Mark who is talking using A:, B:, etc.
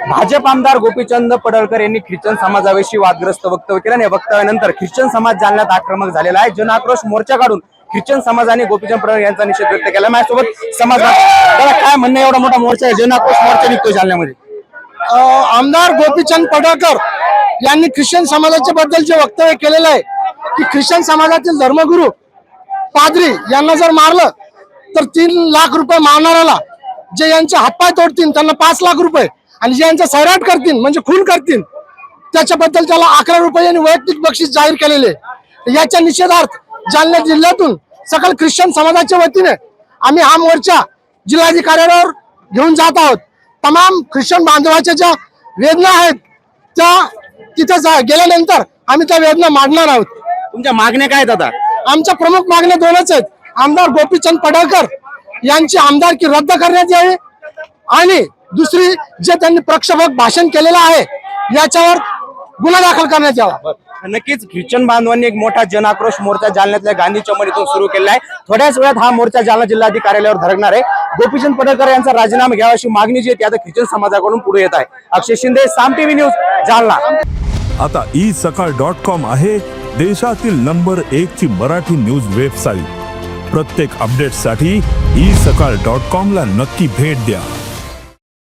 A: भाजप आमदार गोपीचंद पडळकर यांनी ख्रिश्चन समाजाविषयी वादग्रस्त वक्तव्य केलं आणि या वक्तव्यानंतर ख्रिश्चन समाज जालन्यात आक्रमक झालेला आहे. जनआक्रोश मोर्चा काढून ख्रिश्चन समाजाने गोपीचंद पडळकर यांचा निषेध व्यक्त केला. माझ्यासोबत समाज त्याला काय म्हणणं एवढा मोठा मोर्चा आहे. जनआक्रोश मोर्चा निघतो जालन्यामध्ये.
B: आमदार गोपीचंद पडळकर यांनी ख्रिश्चन समाजाच्या बद्दल जे वक्तव्य केलेलं आहे की ख्रिश्चन समाजातील धर्मगुरू पादरी यांना जर मारलं तर तीन लाख रुपये मारणाऱ्याला जे यांचे हातपाय तोडतील त्यांना पाच लाख रुपये आणि जे यांचा सैराट करतील म्हणजे खून करतील त्याच्याबद्दल त्याला अकरा रुपये यांनी वैयक्तिक बक्षीस जाहीर केलेले. याच्या निषेधार्थ जालना जिल्ह्यातून सकल ख्रिश्चन समाजाच्या वतीने आम्ही हा मोर्चा जिल्हाधिकाऱ्यांवर घेऊन जात आहोत. तमाम ख्रिश्चन बांधवाच्या ज्या वेदना आहेत त्या तिथे जा- गेल्यानंतर आम्ही त्या वेदना मांडणार आहोत.
A: तुमच्या मागण्या काय आता?
B: आमच्या प्रमुख मागण्या दोनच आहेत. आमदार गोपीचंद पडळकर यांची आमदारकी रद्द करण्यात यावी आणि दुसरी जे त्यांनी प्रक्षोभक भाषण केलेलं आहे याच्यावर गुन्हा दाखल करण्यात यावा.
A: नक्कीच ख्रिश्चन बांधवांनी एक मोठा जनआक्रोश मोर्चा जालन्यातल्या गांधी चौमरीतून सुरू केला आहे. थोड्याच वेळात हा मोर्चा जालना जिल्हाधिकारी कार्यालयावर धरणार आहे. गोपीचंद पडळकर यांचा राजीनामा घ्यावा अशी मागणी जी आहे ती आता ख्रिश्चन समाजाकडून पुढे येत आहे. Akshay Shinde Saam TV news Jalna.
C: आता ई सकाळ डॉट कॉम आहे देशातील नंबर एक ची मराठी न्यूज वेबसाईट. प्रत्येक अपडेटसाठी ई सकाळ डॉट कॉम ला नक्की भेट द्या.